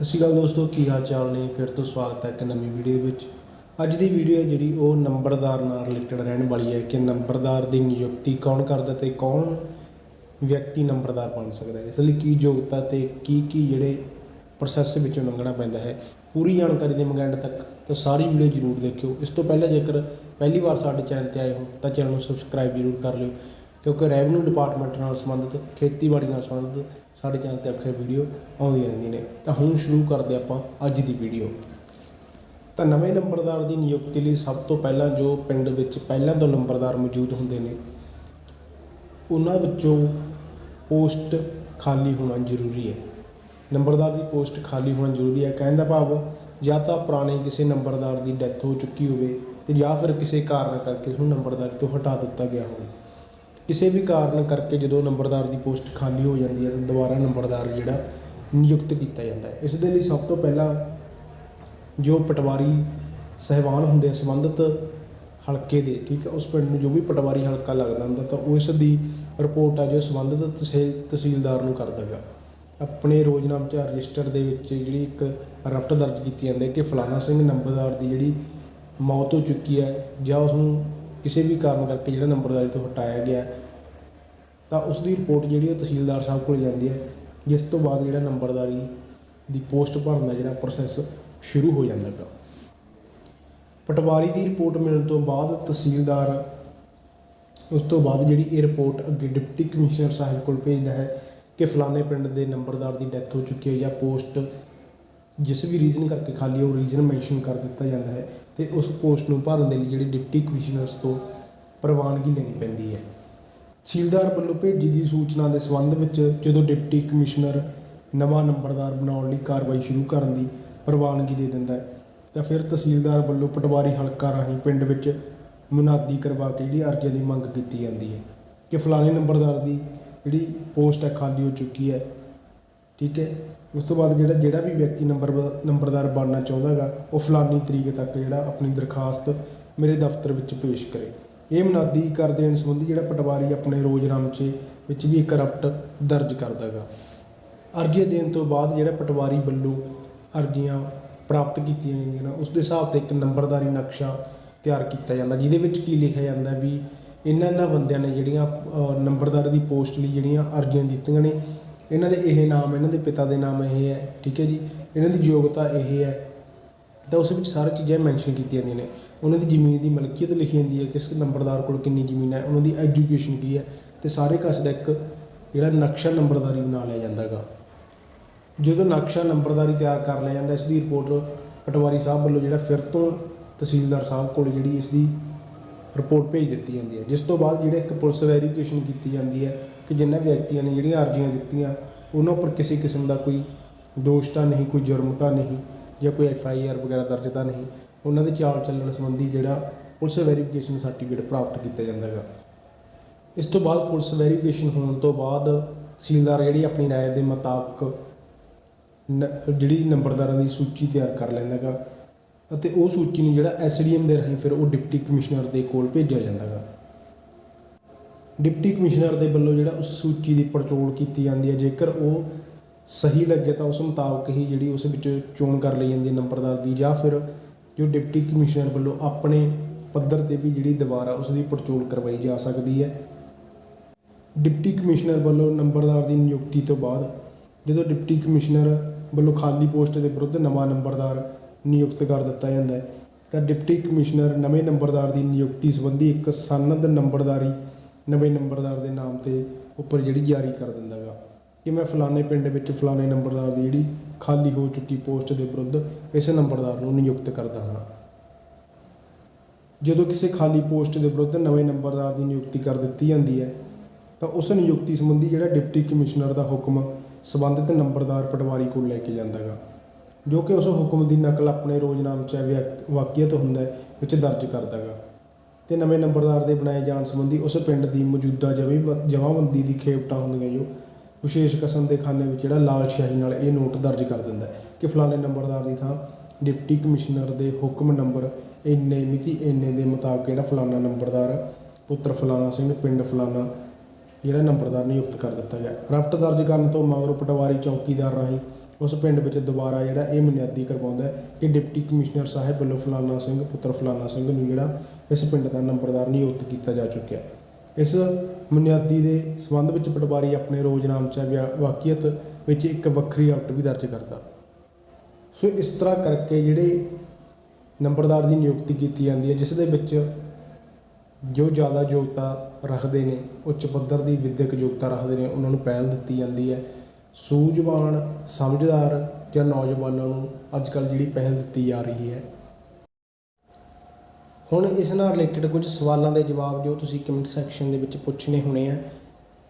ਸਤਿ ਸ਼੍ਰੀ ਅਕਾਲ ਦੋਸਤੋ, ਕੀ ਹਾਲ ਚਾਲ ਨੇ? ਫਿਰ ਤੋਂ ਸਵਾਗਤ ਹੈ ਇੱਕ ਨਵੀਂ ਵੀਡੀਓ ਦੇ ਵਿੱਚ। ਅੱਜ ਦੀ ਵੀਡੀਓ ਹੈ ਜਿਹੜੀ ਉਹ ਨੰਬਰਦਾਰ ਨਾਲ ਰਿਲੇਟਡ ਰਹਿਣ ਵਾਲੀ ਹੈ ਕਿ ਨੰਬਰਦਾਰ ਦੀ ਨਿਯੁਕਤੀ ਕੌਣ ਕਰਦਾ ਤੇ ਕੌਣ ਵਿਅਕਤੀ ਨੰਬਰਦਾਰ ਬਣ ਸਕਦਾ ਹੈ। ਇਸ ਲਈ ਕੀ ਯੋਗਤਾ ਤੇ ਕੀ ਕੀ ਜਿਹੜੇ ਪ੍ਰੋਸੈਸ ਵਿੱਚੋਂ ਲੰਘਣਾ ਪੈਂਦਾ ਹੈ, ਪੂਰੀ ਜਾਣਕਾਰੀ ਦੇ ਮੰਗੈਂਡ ਤੱਕ ਤਾਂ ਸਾਰੀ ਵੀਡੀਓ ਜ਼ਰੂਰ ਦੇਖਿਓ। ਇਸ ਤੋਂ ਪਹਿਲਾਂ ਜੇਕਰ ਪਹਿਲੀ ਵਾਰ ਸਾਡੇ ਚੈਨਲ ਤੇ ਆਏ ਹੋ, ਤਾਂ ਚੈਨਲ ਨੂੰ ਸਬਸਕ੍ਰਾਈਬ ਜ਼ਰੂਰ ਕਰ ਲਿਓ, ਕਿਉਂਕਿ ਰੈਵਨਿਊ ਡਿਪਾਰਟਮੈਂਟ ਨਾਲ ਸੰਬੰਧਿਤ, ਖੇਤੀਬਾੜੀ ਨਾਲ ਸੰਬੰਧਿਤ ਸਾਡੇ ਚੈਨਲ ਤੇ ਅਕਸਰ ਵੀਡੀਓ ਆਉਂਦੀਆਂ ਰਹਿੰਦੀਆਂ ਨੇ। ਤਾਂ ਹੁਣ ਸ਼ੁਰੂ ਕਰਦੇ ਆਪਾਂ ਅੱਜ ਦੀ ਵੀਡੀਓ ਤਾਂ ਨਵੇਂ ਨੰਬਰਦਾਰ ਦੀ ਨਿਯੁਕਤੀ ਲਈ ਸਭ ਤੋਂ ਪਹਿਲਾਂ ਜੋ ਪਿੰਡ ਵਿੱਚ ਪਹਿਲਾਂ ਤੋਂ ਨੰਬਰਦਾਰ ਮੌਜੂਦ ਹੁੰਦੇ ਨੇ, ਉਹਨਾਂ ਵਿੱਚੋਂ ਪੋਸਟ ਖਾਲੀ ਹੋਣਾ ਜ਼ਰੂਰੀ ਹੈ। ਨੰਬਰਦਾਰ ਦੀ ਪੋਸਟ ਖਾਲੀ ਹੋਣਾ ਜ਼ਰੂਰੀ ਹੈ। ਕਹਿਣ ਦਾ ਭਾਵ, ਜਾਂ ਤਾਂ ਪੁਰਾਣੇ ਕਿਸੇ ਨੰਬਰਦਾਰ ਦੀ ਡੈਥ ਹੋ ਚੁੱਕੀ ਹੋਵੇ ਤੇ ਜਾਂ ਫਿਰ ਕਿਸੇ ਕਾਰਨ ਕਰਕੇ ਉਸਨੂੰ ਨੰਬਰਦਾਰੀ ਤੋਂ ਹਟਾ ਦਿੱਤਾ ਗਿਆ ਹੋਵੇ। ਕਿਸੇ ਵੀ ਕਾਰਨ ਕਰਕੇ ਜਦੋਂ ਨੰਬਰਦਾਰ ਦੀ ਪੋਸਟ ਖਾਲੀ ਹੋ ਜਾਂਦੀ ਹੈ ਤਾਂ ਦੁਬਾਰਾ ਨੰਬਰਦਾਰ ਜਿਹੜਾ ਨਿਯੁਕਤ ਕੀਤਾ ਜਾਂਦਾ ਹੈ। ਇਸ ਦੇ ਲਈ ਸਭ ਤੋਂ ਪਹਿਲਾਂ ਜੋ ਪਟਵਾਰੀ ਸਹਿਬਾਨ ਹੁੰਦੇ ਆ, ਸੰਬੰਧਿਤ ਹਲਕੇ ਦੇ, ਠੀਕ ਹੈ, ਉਸ ਪਿੰਡ ਨੂੰ ਜੋ ਵੀ ਪਟਵਾਰੀ ਹਲਕਾ ਲੱਗਦਾ ਹੁੰਦਾ, ਤਾਂ ਉਸ ਦੀ ਰਿਪੋਰਟ ਆ ਜੋ ਸੰਬੰਧਿਤ ਤਹਿਸੀਲ, ਤਹਿਸੀਲਦਾਰ ਨੂੰ ਕਰਦਾ ਗਾ ਆਪਣੇ ਰੋਜ਼ਨਾਮਚਾ ਰਜਿਸਟਰ ਦੇ ਵਿੱਚ ਜਿਹੜੀ ਇੱਕ ਰਫਟ ਦਰਜ ਕੀਤੀ ਜਾਂਦੀ ਹੈ ਕਿ ਫਲਾਣਾ ਸਿੰਘ ਨੰਬਰਦਾਰ ਦੀ ਜਿਹੜੀ ਮੌਤ ਹੋ ਚੁੱਕੀ ਹੈ ਜਾਂ ਉਸ ਨੂੰ ਕਿਸੇ ਵੀ ਕਾਰਨ ਕਰਕੇ ਜਿਹੜਾ ਨੰਬਰਦਾਰੀ ਤੋਂ ਹਟਾਇਆ ਗਿਆ ਤਾਂ ਉਸ ਦੀ ਰਿਪੋਰਟ ਜਿਹੜੀ ਉਹ ਤਹਿਸੀਲਦਾਰ ਸਾਹਿਬ ਕੋਲ ਜਾਂਦੀ ਹੈ, ਜਿਸ ਤੋਂ ਬਾਅਦ ਜਿਹੜਾ ਨੰਬਰਦਾਰੀ ਦੀ ਪੋਸਟ ਭਰਨ ਦਾ ਜਿਹੜਾ ਪ੍ਰੋਸੈਸ ਸ਼ੁਰੂ ਹੋ ਜਾਂਦਾ ਗਾ ਪਟਵਾਰੀ ਦੀ ਰਿਪੋਰਟ ਮਿਲਣ ਤੋਂ ਬਾਅਦ ਤਹਿਸੀਲਦਾਰ ਉਸ ਤੋਂ ਬਾਅਦ ਜਿਹੜੀ ਇਹ ਰਿਪੋਰਟ ਅੱਗੇ ਡਿਪਟੀ ਕਮਿਸ਼ਨਰ ਸਾਹਿਬ ਕੋਲ ਭੇਜਦਾ ਹੈ ਕਿ ਫਲਾਣੇ ਪਿੰਡ ਦੇ ਨੰਬਰਦਾਰ ਦੀ ਡੈਥ ਹੋ ਚੁੱਕੀ ਹੈ ਜਾਂ ਪੋਸਟ ਜਿਸ ਵੀ ਰੀਜ਼ਨ ਕਰਕੇ ਖਾਲੀ ਉਹ ਰੀਜ਼ਨ ਮੈਂਸ਼ਨ ਕਰ ਦਿੱਤਾ ਜਾਂਦਾ ਹੈ ਤੇ ਉਸ ਪੋਸਟ ਨੂੰ ਭਰਨ ਦੇ ਲਈ ਜਿਹੜੀ ਡਿਪਟੀ ਕਮਿਸ਼ਨਰਸ ਤੋਂ ਪ੍ਰਵਾਨਗੀ ਲੈਣੀ ਪੈਂਦੀ ਹੈ। ਤਹਿਸੀਲਦਾਰ ਵੱਲੋਂ ਭੇਜੀ ਗਈ ਸੂਚਨਾ ਦੇ ਸੰਬੰਧ ਵਿੱਚ ਜਦੋਂ ਡਿਪਟੀ ਕਮਿਸ਼ਨਰ ਨਵਾਂ ਨੰਬਰਦਾਰ ਬਣਾਉਣ ਲਈ ਕਾਰਵਾਈ ਸ਼ੁਰੂ ਕਰਨ ਦੀ ਪ੍ਰਵਾਨਗੀ ਦੇ ਦਿੰਦਾ ਹੈ, ਤਾਂ ਫਿਰ ਤਹਿਸੀਲਦਾਰ ਵੱਲੋਂ ਪਟਵਾਰੀ ਹਲਕਾ ਰਾਹੀਂ ਪਿੰਡ ਵਿੱਚ ਮੁਨਾਦੀ ਕਰਵਾ ਕੇ ਜਿਹੜੀ ਅਰਜ਼ੀ ਦੀ ਮੰਗ ਕੀਤੀ ਜਾਂਦੀ ਹੈ ਕਿ ਫਲਾਣੇ ਨੰਬਰਦਾਰ ਦੀ ਜਿਹੜੀ ਪੋਸਟ ਹੈ ਖਾਲੀ ਹੋ ਚੁੱਕੀ ਹੈ, ਠੀਕ ਹੈ, ਉਸ ਤੋਂ ਬਾਅਦ ਜਿਹੜਾ ਜਿਹੜਾ ਵੀ ਵਿਅਕਤੀ ਨੰਬਰ, ਨੰਬਰਦਾਰ ਬਣਨਾ ਚਾਹੁੰਦਾ ਹੈਗਾ, ਉਹ ਫਲਾਨੀ ਤਰੀਕ ਤੱਕ ਜਿਹੜਾ ਆਪਣੀ ਦਰਖਾਸਤ ਮੇਰੇ ਦਫ਼ਤਰ ਵਿੱਚ ਪੇਸ਼ ਕਰੇ। ਇਹ ਮਨਾਦੀ ਕਰ ਦੇਣ ਸੰਬੰਧੀ ਜਿਹੜਾ ਪਟਵਾਰੀ ਆਪਣੇ ਰੋਜ਼ਨਾਮਚੇ ਵਿੱਚ ਵੀ ਇੱਕ ਰਪਟ ਦਰਜ ਕਰਦਾ ਹੈਗਾ। ਅਰਜ਼ੀ ਦੇਣ ਤੋਂ ਬਾਅਦ ਜਿਹੜਾ ਪਟਵਾਰੀ ਵੱਲੋਂ ਅਰਜ਼ੀਆਂ ਪ੍ਰਾਪਤ ਕੀਤੀਆਂ ਜਾਂਦੀਆਂ ਨੇ ਉਸ ਦੇ ਹਿਸਾਬ ਤੇ ਇੱਕ ਨੰਬਰਦਾਰੀ ਨਕਸ਼ਾ ਤਿਆਰ ਕੀਤਾ ਜਾਂਦਾ ਜਿਹਦੇ ਵਿੱਚ ਕੀ ਲਿਖਿਆ ਜਾਂਦਾ ਵੀ ਇਹਨਾਂ ਇਹਨਾਂ ਬੰਦਿਆਂ ਨੇ ਜਿਹੜੀਆਂ ਅ, ਨੰਬਰਦਾਰ ਦੀ ਪੋਸਟ ਲਈ ਜਿਹੜੀਆਂ ਅਰਜ਼ੀਆਂ ਦਿੱਤੀਆਂ ਨੇ ਇਹਨਾਂ ਦੇ ਇਹ ਨਾਮ ਇਹਨਾਂ ਦੇ ਪਿਤਾ ਦੇ ਨਾਮ ਇਹ ਹੈ ਠੀਕ ਹੈ ਜੀ? ਇਹਨਾਂ ਦੀ ਯੋਗਤਾ ਇਹ ਹੈ ਤਾਂ ਉਸ ਵਿੱਚ ਸਾਰੀ ਚੀਜ਼ਾਂ ਮੈਂਸ਼ਨ ਕੀਤੀਆਂ ਜਾਂਦੀਆਂ ਨੇ। ਉਹਨਾਂ ਦੀ ਜ਼ਮੀਨ ਦੀ ਮਲਕੀਅਤ ਲਿਖੀ ਜਾਂਦੀ ਹੈ ਕਿਸ ਨੰਬਰਦਾਰ ਕੋਲ ਕਿੰਨੀ ਜ਼ਮੀਨ ਹੈ, ਉਹਨਾਂ ਦੀ ਐਜੂਕੇਸ਼ਨ ਕੀ ਹੈ ਤੇ ਸਾਰੇ ਕਾਸੇ ਦਾ ਇੱਕ ਜਿਹੜਾ ਨਕਸ਼ਾ ਨੰਬਰਦਾਰੀ ਬਣਾ ਲਿਆ ਜਾਂਦਾ ਹੈਗਾ। ਜਦੋਂ ਨਕਸ਼ਾ ਨੰਬਰਦਾਰੀ ਤਿਆਰ ਕਰ ਲਿਆ ਜਾਂਦਾ, ਇਸ ਦੀ ਰਿਪੋਰਟ ਪਟਵਾਰੀ ਸਾਹਿਬ ਵੱਲੋਂ ਜਿਹੜਾ ਫਿਰ ਤੋਂ ਤਹਿਸੀਲਦਾਰ ਸਾਹਿਬ ਕੋਲ ਜਿਹੜੀ ਇਸ ਦੀ ਰਿਪੋਰਟ ਭੇਜ ਦਿੱਤੀ ਜਾਂਦੀ ਹੈ। ਜਿਸ ਤੋਂ ਬਾਅਦ ਜਿਹੜਾ ਇੱਕ ਪੁਲਿਸ ਵੈਰੀਫਿਕੇਸ਼ਨ ਕੀਤੀ ਜਾਂਦੀ ਹੈ ਕਿ ਜਿਨ੍ਹਾਂ ਵਿਅਕਤੀਆਂ ਨੇ ਜਿਹੜੀਆਂ ਅਰਜ਼ੀਆਂ ਦਿੱਤੀਆਂ, ਉਹਨਾਂ ਉੱਪਰ ਕਿਸੇ ਕਿਸਮ ਦਾ ਕੋਈ ਦੋਸ਼ ਤਾਂ ਨਹੀਂ, ਕੋਈ ਜੁਰਮ ਤਾਂ ਨਹੀਂ। ਜਾਂ ਕੋਈ ਐਫ ਆਈ ਆਰ ਵਗੈਰਾ ਦਰਜ ਤਾਂ ਨਹੀਂ, ਉਹਨਾਂ ਦੇ ਚਾਲ ਚੱਲਣ ਸੰਬੰਧੀ ਜਿਹੜਾ ਪੁਲਿਸ ਵੈਰੀਫਿਕੇਸ਼ਨ ਸਰਟੀਫਿਕੇਟ ਪ੍ਰਾਪਤ ਕੀਤਾ ਜਾਂਦਾ ਹੈਗਾ। ਇਸ ਤੋਂ ਬਾਅਦ ਪੁਲਿਸ ਵੈਰੀਫਿਕੇਸ਼ਨ ਹੋਣ ਤੋਂ ਬਾਅਦ ਤਹਿਸੀਲਦਾਰ ਜਿਹੜੀ ਆਪਣੀ ਰਾਏ ਦੇ ਮੁਤਾਬਕ ਨ- ਜਿਹੜੀ ਨੰਬਰਦਾਰਾਂ ਦੀ ਸੂਚੀ ਤਿਆਰ ਕਰ ਲੈਂਦਾ ਗਾ ਅਤੇ ਉਹ ਸੂਚੀ ਨੂੰ ਜਿਹੜਾ ਐਸਡੀਐਮ ਦੇ ਰਾਹੀਂ ਫਿਰ ਉਹ ਡਿਪਟੀ ਕਮਿਸ਼ਨਰ ਦੇ ਕੋਲ ਭੇਜਿਆ ਜਾਂਦਾ ਗਾ ਡਿਪਟੀ ਕਮਿਸ਼ਨਰ ਦੇ ਵੱਲੋਂ ਜਿਹੜਾ ਉਸ ਸੂਚੀ ਦੀ ਪੜਚੋਲ ਕੀਤੀ ਜਾਂਦੀ ਹੈ, ਜੇਕਰ ਉਹ ਸਹੀ ਲੱਗੇ ਤਾਂ ਉਸ ਮੁਤਾਬਕ ਹੀ ਜਿਹੜੀ ਉਸ ਵਿੱਚ ਚੋਣ ਕਰ ਲਈ ਜਾਂਦੀ ਹੈ ਨੰਬਰਦਾਰ ਦੀ, ਜਾਂ ਫਿਰ ਜੋ ਡਿਪਟੀ ਕਮਿਸ਼ਨਰ ਵੱਲੋਂ ਆਪਣੇ ਪੱਧਰ ਤੇ ਵੀ ਜਿਹੜੀ ਦੁਬਾਰਾ ਉਸ ਦੀ ਪੜਚੋਲ ਕਰਵਾਈ ਜਾ ਸਕਦੀ ਹੈ। ਡਿਪਟੀ ਕਮਿਸ਼ਨਰ ਵੱਲੋਂ ਨੰਬਰਦਾਰ ਦੀ ਨਿਯੁਕਤੀ ਤੋਂ ਬਾਅਦ ਜਦੋਂ ਡਿਪਟੀ ਕਮਿਸ਼ਨਰ ਵੱਲੋਂ ਖਾਲੀ ਪੋਸਟ ਦੇ ਵਿਰੁੱਧ ਨਵਾਂ ਨੰਬਰਦਾਰ ਨਿਯੁਕਤ ਕਰ ਦਿੱਤਾ ਜਾਂਦਾ ਹੈ, ਤਾਂ ਡਿਪਟੀ ਕਮਿਸ਼ਨਰ ਨਵੇਂ ਨੰਬਰਦਾਰ ਦੀ ਨਿਯੁਕਤੀ ਸੰਬੰਧੀ ਇੱਕ ਸਨਦ ਨੰਬਰਦਾਰੀ ਨਵੇਂ ਨੰਬਰਦਾਰ ਦੇ ਨਾਮ ਤੇ ਉੱਪਰ ਜਿਹੜੀ ਜਾਰੀ ਕਰ ਦਿੰਦਾ ਗਾ ਕਿ ਮੈਂ ਫਲਾਣੇ ਪਿੰਡ ਵਿੱਚ ਫਲਾਣੇ ਨੰਬਰਦਾਰ ਦੀ ਜਿਹੜੀ ਖਾਲੀ ਹੋ ਚੁੱਕੀ ਪੋਸਟ ਦੇ ਵਿਰੁੱਧ ਇਸ ਨੰਬਰਦਾਰ ਨੂੰ ਨਿਯੁਕਤ ਕਰਦਾ ਹਾਂ। ਜਦੋਂ ਕਿਸੇ ਖਾਲੀ ਪੋਸਟ ਦੇ ਵਿਰੁੱਧ ਨਵੇਂ ਨੰਬਰਦਾਰ ਦੀ ਨਿਯੁਕਤੀ ਕਰ ਦਿੱਤੀ ਜਾਂਦੀ ਹੈ, ਤਾਂ ਉਸ ਨਿਯੁਕਤੀ ਸੰਬੰਧੀ ਜਿਹੜਾ ਡਿਪਟੀ ਕਮਿਸ਼ਨਰ ਦਾ ਹੁਕਮ ਸੰਬੰਧਿਤ ਨੰਬਰਦਾਰ ਪਟਵਾਰੀ ਕੋਲ ਲੈ ਕੇ ਜਾਂਦਾ ਗਾ ਜੋ ਕਿ ਉਸ ਹੁਕਮ ਦੀ ਨਕਲ ਆਪਣੇ ਰੋਜ਼ਨਾਮਚਾ ਵਿਆ- ਵਾਕੀਅਤ ਹੁੰਦਾ ਵਿੱਚ ਦਰਜ ਕਰਦਾ ਗਾ ਤੇ ਨਵੇਂ ਨੰਬਰਦਾਰ ਦੇ ਬਣਾਏ ਜਾਣ ਸੰਬੰਧੀ ਉਸ ਪਿੰਡ ਦੀ ਮੌਜੂਦਾ ਜਮੀ, ਜਮਾਬੰਦੀ ਦੀ ਖੇਪਟਾਂ ਹੁੰਦੀਆਂ ਜੋ ਵਿਸ਼ੇਸ਼ ਕਿਸਮ ਦੇ ਖਾਨੇ ਵਿੱਚ ਜਿਹੜਾ ਲਾਲ ਸ਼ਾਹੀ ਨਾਲ ਇਹ ਨੋਟ ਦਰਜ ਕਰ ਦਿੰਦਾ ਕਿ ਫਲਾਣੇ ਨੰਬਰਦਾਰ ਦੀ ਥਾਂ ਡਿਪਟੀ ਕਮਿਸ਼ਨਰ ਦੇ ਹੁਕਮ ਨੰਬਰ ਇੰਨੇ ਮਿਤੀ ਇੰਨੇ ਦੇ ਮੁਤਾਬਕ ਜਿਹੜਾ ਫਲਾਣਾ ਨੰਬਰਦਾਰ ਪੁੱਤਰ ਫਲਾਣਾ ਸਿੰਘ ਪਿੰਡ ਫਲਾਣਾ ਜਿਹੜਾ ਨੰਬਰਦਾਰ ਨਿਯੁਕਤ ਕਰ ਦਿੱਤਾ ਗਿਆ। ਰਫਟ ਦਰਜ ਕਰਨ ਤੋਂ ਮਗਰੋਂ ਪਟਵਾਰੀ ਚੌਕੀਦਾਰ ਰਾਹੀਂ ਉਸ ਪਿੰਡ ਵਿੱਚ ਦੁਬਾਰਾ ਜਿਹੜਾ ਇਹ ਮਨਿਆਦੀ ਕਰਵਾਉਂਦਾ ਹੈ ਕਿ ਡਿਪਟੀ ਕਮਿਸ਼ਨਰ ਸਾਹਿਬ ਵੱਲੋਂ ਫਲਾਨਾ ਸਿੰਘ, ਪੁੱਤਰ ਫਲਾਨਾ ਸਿੰਘ ਨੂੰ ਜਿਹੜਾ ਇਸ ਪਿੰਡ ਦਾ ਨੰਬਰਦਾਰ ਨਿਯੁਕਤ ਕੀਤਾ ਜਾ ਚੁੱਕਿਆ ਇਸ ਬੁਨਿਆਦੀ ਦੇ ਸੰਬੰਧ ਵਿੱਚ ਪਟਵਾਰੀ ਆਪਣੇ ਰੋਜ਼ਨਾਮਚਾ ਵਿਆ- ਵਾਕੀਅਤ ਵਿੱਚ ਇੱਕ ਵੱਖਰੀ ਆਊਟ ਵੀ ਦਰਜ ਕਰਦਾ। ਸੋ ਇਸ ਤਰ੍ਹਾਂ ਕਰਕੇ ਜਿਹੜੇ ਨੰਬਰਦਾਰ ਦੀ ਨਿਯੁਕਤੀ ਕੀਤੀ ਜਾਂਦੀ ਹੈ, ਜਿਸ ਦੇ ਵਿੱਚ ਜੋ ਜ਼ਿਆਦਾ ਯੋਗਤਾ ਰੱਖਦੇ ਨੇ, ਉੱਚ ਪੱਧਰ ਦੀ ਵਿਦਿਅਕ ਯੋਗਤਾ ਰੱਖਦੇ ਨੇ, ਉਹਨਾਂ ਨੂੰ ਪਹਿਲ ਦਿੱਤੀ ਜਾਂਦੀ ਹੈ। ਸੂਝਵਾਨ ਸਮਝਦਾਰ ਜਾਂ ਨੌਜਵਾਨਾਂ ਨੂੰ ਅੱਜ ਕੱਲ੍ਹ ਜਿਹੜੀ ਪਹਿਲ ਦਿੱਤੀ ਜਾ ਰਹੀ ਹੈ ਹੁਣ ਇਸ ਨਾਲ ਰਿਲੇਟਡ ਕੁਝ ਸਵਾਲਾਂ ਦੇ ਜਵਾਬ ਜੋ ਤੁਸੀਂ ਕਮੈਂਟ ਸੈਕਸ਼ਨ ਦੇ ਵਿੱਚ ਪੁੱਛਣੇ ਹੋਣੇ ਆ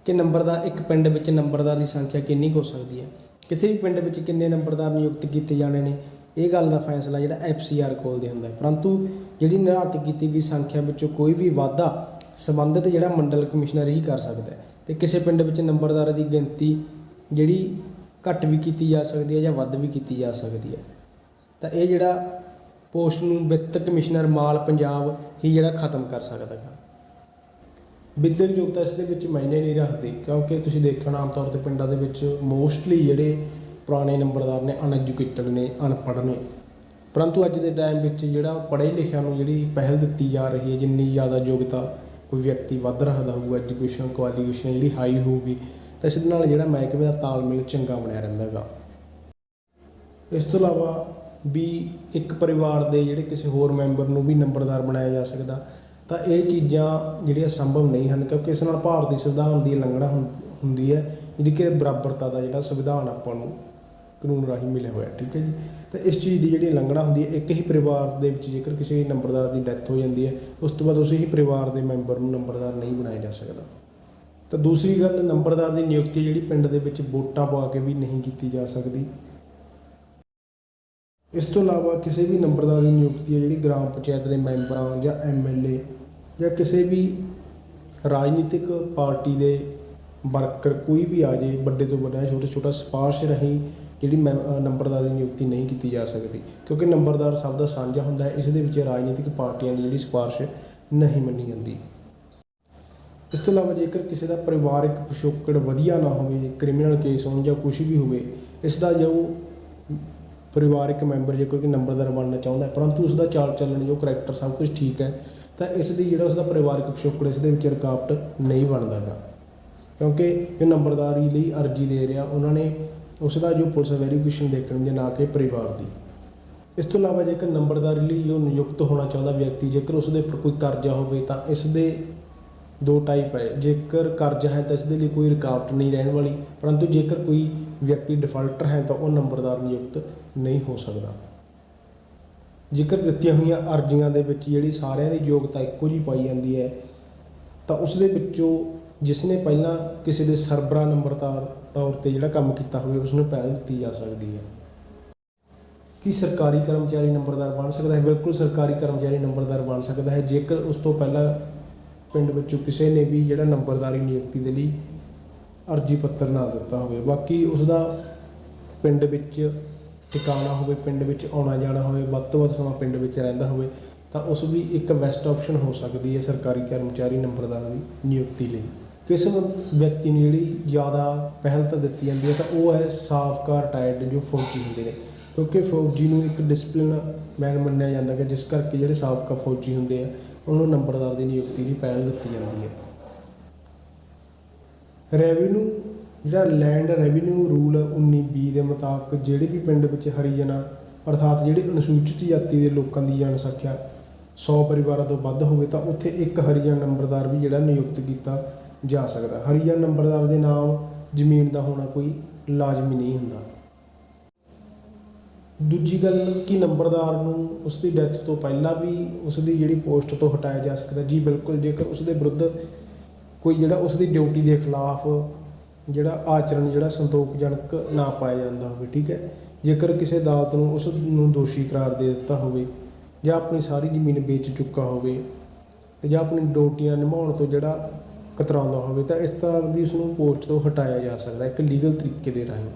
ਕਿ ਨੰਬਰਦਾਰ ਇੱਕ ਪਿੰਡ ਵਿੱਚ ਨੰਬਰਦਾਰ ਦੀ ਸੰਖਿਆ ਕਿੰਨੀ ਕੁ ਹੋ ਸਕਦੀ ਹੈ। ਕਿਸੇ ਵੀ ਪਿੰਡ ਵਿੱਚ ਕਿੰਨੇ ਨੰਬਰਦਾਰ ਨਿਯੁਕਤ ਕੀਤੇ ਜਾਣੇ ਨੇ, ਇਹ ਗੱਲ ਦਾ ਫੈਸਲਾ ਜਿਹੜਾ ਐਫਸੀਆਰ ਕੋਲ ਦੇ ਹੁੰਦਾ ਹੈ। ਪਰੰਤੂ ਜਿਹੜੀ ਨਿਰਧਾਰਿਤ ਕੀਤੀ ਗਈ ਸੰਖਿਆ ਵਿੱਚੋਂ ਕੋਈ ਵੀ ਵਾਧਾ ਸੰਬੰਧਿਤ ਜਿਹੜਾ ਮੰਡਲ ਕਮਿਸ਼ਨਰ ਹੀ ਕਰ ਸਕਦਾ ਹੈ। ਤੇ ਕਿਸੇ ਪਿੰਡ ਵਿੱਚ ਨੰਬਰਦਾਰਾਂ ਦੀ ਗਿਣਤੀ ਜਿਹੜੀ ਘੱਟ ਵੀ ਕੀਤੀ ਜਾ ਸਕਦੀ ਹੈ ਜਾਂ ਵੱਧ ਵੀ ਕੀਤੀ ਜਾ ਸਕਦੀ ਹੈ। ਤਾਂ ਇਹ ਜਿਹੜਾ ਪੋਸਟ ਨੂੰ ਵਿੱਤ ਕਮਿਸ਼ਨਰ ਮਾਲ ਪੰਜਾਬ ਹੀ ਜਿਹੜਾ ਖਤਮ ਕਰ ਸਕਦਾ ਹੈ ਵਿਦਿਅਕ ਯੋਗਤਾ ਇਸ ਦੇ ਵਿੱਚ ਮਾਇਨੇ ਨਹੀਂ ਰੱਖਦੀ, ਕਿਉਂਕਿ ਤੁਸੀਂ ਦੇਖਣਾ ਆਮ ਤੌਰ ਤੇ ਪਿੰਡਾਂ ਦੇ ਵਿੱਚ ਮੋਸਟਲੀ ਜਿਹੜੇ ਪੁਰਾਣੇ ਨੰਬਰਦਾਰ ਨੇ ਅਨਐਜੂਕੇਟਡ ਨੇ, ਅਨਪੜ੍ਹ ਨੇ। ਪਰੰਤੂ ਅੱਜ ਦੇ ਟਾਈਮ ਵਿੱਚ ਜਿਹੜਾ ਪੜ੍ਹੇ ਲਿਖਿਆ ਨੂੰ ਜਿਹੜੀ ਪਹਿਲ ਦਿੱਤੀ ਜਾ ਰਹੀ ਹੈ, ਜਿੰਨੀ ਜ਼ਿਆਦਾ ਯੋਗਤਾ ਕੋਈ ਵਿਅਕਤੀ ਵੱਧ ਰੱਖਦਾ ਹੋਊਗਾ ਐਜੂਕੇਸ਼ਨ ਕੁਆਲੀਫਿਕੇਸ਼ਨ ਜਿਹੜੀ ਹਾਈ ਹੋਊਗੀ, ਤਾਂ ਇਸ ਦੇ ਨਾਲ ਜਿਹੜਾ ਮਹਿਕਮੇ ਦਾ ਤਾਲਮੇਲ ਚੰਗਾ ਬਣਿਆ ਰਹਿੰਦਾ ਹੈਗਾ। ਇਸ ਤੋਂ ਇਲਾਵਾ ਵੀ ਇੱਕ ਪਰਿਵਾਰ ਦੇ ਜਿਹੜੇ ਕਿਸੇ ਹੋਰ ਮੈਂਬਰ ਨੂੰ ਵੀ ਨੰਬਰਦਾਰ ਬਣਾਇਆ ਜਾ ਸਕਦਾ, ਤਾਂ ਇਹ ਚੀਜ਼ਾਂ ਜਿਹੜੀਆਂ ਸੰਭਵ ਨਹੀਂ ਹਨ, ਕਿਉਂਕਿ ਇਸ ਨਾਲ ਭਾਰਤੀ ਸੰਵਿਧਾਨ ਦੀ ਉਲੰਘਣਾ ਹੁੰ- ਹੁੰਦੀ ਹੈ, ਜਿਹੜੀ ਕਿ ਬਰਾਬਰਤਾ ਦਾ ਜਿਹੜਾ ਸੰਵਿਧਾਨ ਆਪਾਂ ਨੂੰ ਕਾਨੂੰਨ ਰਾਹੀਂ ਮਿਲਿਆ ਹੋਇਆ, ਠੀਕ ਹੈ ਜੀ? ਤਾਂ ਇਸ ਚੀਜ਼ ਦੀ ਜਿਹੜੀ ਉਲੰਘਣਾ ਹੁੰਦੀ ਹੈ, ਇੱਕ ਹੀ ਪਰਿਵਾਰ ਦੇ ਵਿੱਚ ਜੇਕਰ ਕਿਸੇ ਨੰਬਰਦਾਰ ਦੀ ਡੈਥ ਹੋ ਜਾਂਦੀ ਹੈ, ਉਸ ਤੋਂ ਬਾਅਦ ਉਸੇ ਹੀ ਪਰਿਵਾਰ ਦੇ ਮੈਂਬਰ ਨੂੰ ਨੰਬਰਦਾਰ ਨਹੀਂ ਬਣਾਇਆ ਜਾ ਸਕਦਾ। ਤਾਂ ਦੂਸਰੀ ਗੱਲ, ਨੰਬਰਦਾਰ ਦੀ ਨਿਯੁਕਤੀ ਜਿਹੜੀ ਪਿੰਡ ਦੇ ਵਿੱਚ ਵੋਟਾਂ ਪਾ ਕੇ ਵੀ ਨਹੀਂ ਕੀਤੀ ਜਾ ਸਕਦੀ ਇਸ ਤੋਂ ਇਲਾਵਾ ਕਿਸੇ ਵੀ ਨੰਬਰਦਾਰ ਦੀ ਨਿਯੁਕਤੀ ਹੈ ਜਿਹੜੀ ਗ੍ਰਾਮ ਪੰਚਾਇਤ ਦੇ ਮੈਂਬਰਾਂ ਜਾਂ ਐਮਐਲਏ ਜਾਂ ਕਿਸੇ ਵੀ ਰਾਜਨੀਤਿਕ ਪਾਰਟੀ ਦੇ ਵਰਕਰ ਕੋਈ ਵੀ ਆ ਜੇ ਵੱਡੇ ਤੋਂ ਵੱਡਾ ਛੋਟੇ ਛੋਟਾ ਸਿਫਾਰਿਸ਼ ਰਾਹੀਂ ਜਿਹੜੀ ਮੈਂ- ਨੰਬਰਦਾਰ ਦੀ ਨਿਯੁਕਤੀ ਨਹੀਂ ਕੀਤੀ ਜਾ ਸਕਦੀ। ਕਿਉਂਕਿ ਨੰਬਰਦਾਰ ਸਭ ਦਾ ਸਾਂਝਾ ਹੁੰਦਾ ਹੈ, ਇਸ ਦੇ ਵਿੱਚ ਰਾਜਨੀਤਿਕ ਪਾਰਟੀਆਂ ਦੀ ਜਿਹੜੀ ਸਿਫਾਰਿਸ਼ ਨਹੀਂ ਮੰਨੀ ਜਾਂਦੀ। ਇਸ ਤੋਂ ਇਲਾਵਾ ਜੇਕਰ ਕਿਸੇ ਦਾ ਪਰਿਵਾਰਕ ਪਿਛੋਕੜ ਵਧੀਆ ਨਾ ਹੋਵੇ, ਕ੍ਰਿਮੀਨਲ ਕੇਸ ਹੋਣ ਜਾਂ ਕੁਝ ਵੀ ਹੋਵੇ, ਇਸ ਦਾ ਜੋ ਪਰਿਵਾਰਕ ਮੈਂਬਰ ਜੇ ਕੋਈ ਨੰਬਰਦਾਰ ਬਣਨਾ ਚਾਹੁੰਦਾ ਹੈ, ਪਰੰਤੂ ਉਸ ਦਾ ਚਾਲ ਚੱਲਣ ਜੋ ਕਰੈਕਟਰ ਸਭ ਕੁਝ ਠੀਕ ਹੈ, ਤਾਂ ਇਸ ਦੀ ਜਿਹੜਾ ਉਸ ਦਾ ਪਰਿਵਾਰਕ ਪਿਛੋਕੜ ਇਸ ਦੇ ਵਿੱਚ ਰੁਕਾਵਟ ਨਹੀਂ ਬਣਦਾਗਾ ਕਿਉਂਕਿ ਜੋ ਨੰਬਰਦਾਰੀ ਲਈ ਅਰਜੀ ਦੇ ਰਿਹਾ, ਉਹਨਾਂ ਨੇ ਉਸ ਦਾ ਜੋ ਪੁਲਿਸ ਵੈਰੀਫਿਕੇਸ਼ਨ ਦੇਖਣ ਦੇ ਨਾ ਕਿ ਪਰਿਵਾਰ ਦੀ। ਇਸ ਤੋਂ ਇਲਾਵਾ ਜੇਕਰ ਨੰਬਰਦਾਰੀ ਲਈ ਜੋ ਨਿਯੁਕਤ ਹੋਣਾ ਚਾਹੁੰਦਾ ਵਿਅਕਤੀ, ਜੇਕਰ ਉਸ ਦੇ ਉੱਪਰ ਕੋਈ ਕਰਜ਼ਾ ਹੋਵੇ, ਤਾਂ ਇਸ ਦੇ ਦੋ ਟਾਈਪ ਹੈ। ਜੇਕਰ ਕਰਜ਼ਾ ਹੈ, ਤਾਂ ਇਸ ਦੇ ਲਈ ਕੋਈ ਰੁਕਾਵਟ ਨਹੀਂ ਰਹਿਣ ਵਾਲੀ, ਪਰੰਤੂ ਜੇਕਰ ਕੋਈ ਵਿਅਕਤੀ ਡਿਫਾਲਟਰ ਹੈ, ਤਾਂ ਉਹ ਨੰਬਰਦਾਰ ਨਿਯੁਕਤ ਨਹੀਂ ਹੋ ਸਕਦਾ। ਜੇਕਰ ਦਿੱਤੀਆਂ ਹੋਈਆਂ ਅਰਜ਼ੀਆਂ ਦੇ ਵਿੱਚ ਜਿਹੜੀ ਸਾਰਿਆਂ ਦੀ ਯੋਗਤਾ ਇੱਕੋ ਜਿਹੀ ਪਾਈ ਜਾਂਦੀ ਹੈ, ਤਾਂ ਉਸ ਦੇ ਵਿੱਚੋਂ ਜਿਸ ਨੇ ਪਹਿਲਾਂ ਕਿਸੇ ਦੇ ਸਰਬਰਾ ਨੰਬਰਦਾਰ ਤੌਰ ਤੇ ਜਿਹੜਾ ਕੰਮ ਕੀਤਾ ਹੋਵੇ, ਉਸ ਨੂੰ ਪਹਿਲ ਦਿੱਤੀ ਜਾ ਸਕਦੀ ਹੈ। ਕੀ ਸਰਕਾਰੀ ਕਰਮਚਾਰੀ ਨੰਬਰਦਾਰ ਬਣ ਸਕਦਾ ਹੈ? ਬਿਲਕੁਲ ਸਰਕਾਰੀ ਕਰਮਚਾਰੀ ਨੰਬਰਦਾਰ ਬਣ ਸਕਦਾ ਹੈ। ਜੇਕਰ ਉਸ ਤੋਂ ਪਹਿਲਾਂ ਪਿੰਡ ਵਿੱਚੋਂ ਕਿਸੇ ਨੇ ਵੀ ਜਿਹੜਾ ਨੰਬਰਦਾਰੀ ਨਿਯੁਕਤੀ ਦੇ ਲਈ ਅਰਜੀ ਪੱਤਰ ਨਾ ਦਿੱਤਾ ਹੋਵੇ, ਬਾਕੀ ਉਸ ਦਾ ਪਿੰਡ ਵਿੱਚ ਟਿਕਾਣਾ ਹੋਵੇ, ਪਿੰਡ ਵਿੱਚ ਆਉਣਾ ਜਾਣਾ ਹੋਵੇ, ਵੱਧ ਤੋਂ ਵੱਧ ਸਮਾਂ ਪਿੰਡ ਵਿੱਚ ਰਹਿੰਦਾ ਹੋਵੇ, ਤਾਂ ਉਸ ਵੀ ਇੱਕ ਬੈਸਟ ਆਪਸ਼ਨ ਹੋ ਸਕਦੀ ਹੈ ਸਰਕਾਰੀ ਕਰਮਚਾਰੀ ਨੰਬਰਦਾਰ ਦੀ ਨਿਯੁਕਤੀ ਲਈ। ਕਿਸ ਵਿਅਕਤੀ ਨੂੰ ਜਿਹੜੀ ਜ਼ਿਆਦਾ ਪਹਿਲ ਤਾਂ ਦਿੱਤੀ ਜਾਂਦੀ ਹੈ, ਤਾਂ ਉਹ ਹੈ ਸਾਬਕਾ ਰਿਟਾਇਰਡ ਜੋ ਫੌਜੀ ਹੁੰਦੇ ਨੇ। ਕਿਉਂਕਿ ਫੌਜੀ ਨੂੰ ਇੱਕ ਡਿਸਪਲਿਨ ਮੈਨ ਮੰਨਿਆ ਜਾਂਦਾ ਹੈ ਜਿਸ ਕਰਕੇ ਜਿਹੜੇ ਸਾਬਕਾ ਫੌਜੀ ਹੁੰਦੇ ਆ, ਉਹਨੂੰ ਨੰਬਰਦਾਰ ਦੀ ਨਿਯੁਕਤੀ ਦੀ ਪਹਿਲ ਦਿੱਤੀ ਜਾਂਦੀ ਹੈ। ਰੈਵਨਿਊ ਜਿਹੜਾ ਲੈਂਡ ਰੈਵਨਿਊ ਰੂਲ 1920 ਦੇ ਮੁਤਾਬਕ ਜਿਹੜੇ ਵੀ ਪਿੰਡ ਵਿੱਚ ਹਰੀਜਨਾ ਅਰਥਾਤ ਜਿਹੜੀ ਅਨੁਸੂਚਿਤ ਜਾਤੀ ਦੇ ਲੋਕਾਂ ਦੀ ਜਨਸੰਖਿਆ 100 ਪਰਿਵਾਰਾਂ ਤੋਂ ਵੱਧ ਹੋਵੇ ਤਾਂ ਉੱਥੇ ਇੱਕ ਹਰੀਜਨ ਨੰਬਰਦਾਰ ਵੀ ਜਿਹੜਾ ਨਿਯੁਕਤ ਕੀਤਾ ਜਾ ਸਕਦਾ। ਹਰੀਜਨ ਨੰਬਰਦਾਰ ਦੇ ਨਾਮ ਜ਼ਮੀਨ ਦਾ ਹੋਣਾ ਕੋਈ ਲਾਜ਼ਮੀ ਨਹੀਂ ਹੁੰਦਾ। ਦੂਜੀ ਗੱਲ ਕਿ ਨੰਬਰਦਾਰ ਨੂੰ ਉਸ ਦੀ ਡੈਥ ਤੋਂ ਪਹਿਲਾਂ ਵੀ ਉਸ ਦੀ ਜਿਹੜੀ ਪੋਸਟ ਤੋਂ ਹਟਾਇਆ ਜਾ ਸਕਦਾ। ਜੀ ਬਿਲਕੁਲ, ਜੇਕਰ ਉਸ ਦੇ ਵਿਰੁੱਧ ਕੋਈ ਜਿਹੜਾ ਉਸ ਦੀ ਡਿਊਟੀ ਦੇ ਖਿਲਾਫ ਜਿਹੜਾ ਆਚਰਣ, ਜਿਹੜਾ ਸੰਤੋਖਜਨਕ ਨਾ ਪਾਇਆ ਜਾਂਦਾ ਹੋਵੇ, ਠੀਕ ਹੈ? ਜੇਕਰ ਕਿਸੇ ਅਦਾਲਤ ਨੂੰ ਉਸ ਨੂੰ ਦੋਸ਼ੀ ਕਰਾਰ ਦੇ ਦਿੱਤਾ ਹੋਵੇ ਜਾਂ ਆਪਣੀ ਸਾਰੀ ਜ਼ਮੀਨ ਵੇਚ ਚੁੱਕਾ ਹੋਵੇ ਤੇ ਜਾਂ ਆਪਣੀ ਡਿਊਟੀਆਂ ਨਿਭਾਉਣ ਤੋਂ ਜਿਹੜਾ ਕਤਰਾਉਂਦਾ ਹੋਵੇ, ਤਾਂ ਇਸ ਤਰ੍ਹਾਂ ਵੀ ਉਸ ਨੂੰ ਪੋਸਟ ਤੋਂ ਹਟਾਇਆ ਜਾ ਸਕਦਾ, ਇੱਕ ਲੀਗਲ ਤਰੀਕੇ ਦੇ ਰਾਹੀਂ।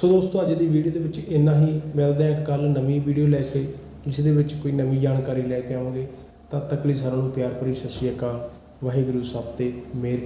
ਸੋ ਦੋਸਤੋ, ਅੱਜ ਦੀ ਵੀਡੀਓ ਦੇ ਵਿੱਚ ਇੰਨਾ ਹੀ। ਮਿਲਦੇ ਹਾਂ ਕੱਲ ਨਵੀਂ ਵੀਡੀਓ ਲੈ ਕੇ, ਜਿਸ ਦੇ ਵਿੱਚ ਕੋਈ ਨਵੀਂ ਜਾਣਕਾਰੀ ਲੈ ਕੇ ਆਵਾਂਗੇ। ਤਦ ਤੱਕ ਲਈ ਸਾਰਿਆਂ ਨੂੰ ਪਿਆਰ ਭਰੀ ਸਤਿ ਸ਼੍ਰੀ ਅਕਾਲ। ਵਾਹਿਗੁਰੂ ਸਭ ਤੇ ਮਿਹਰ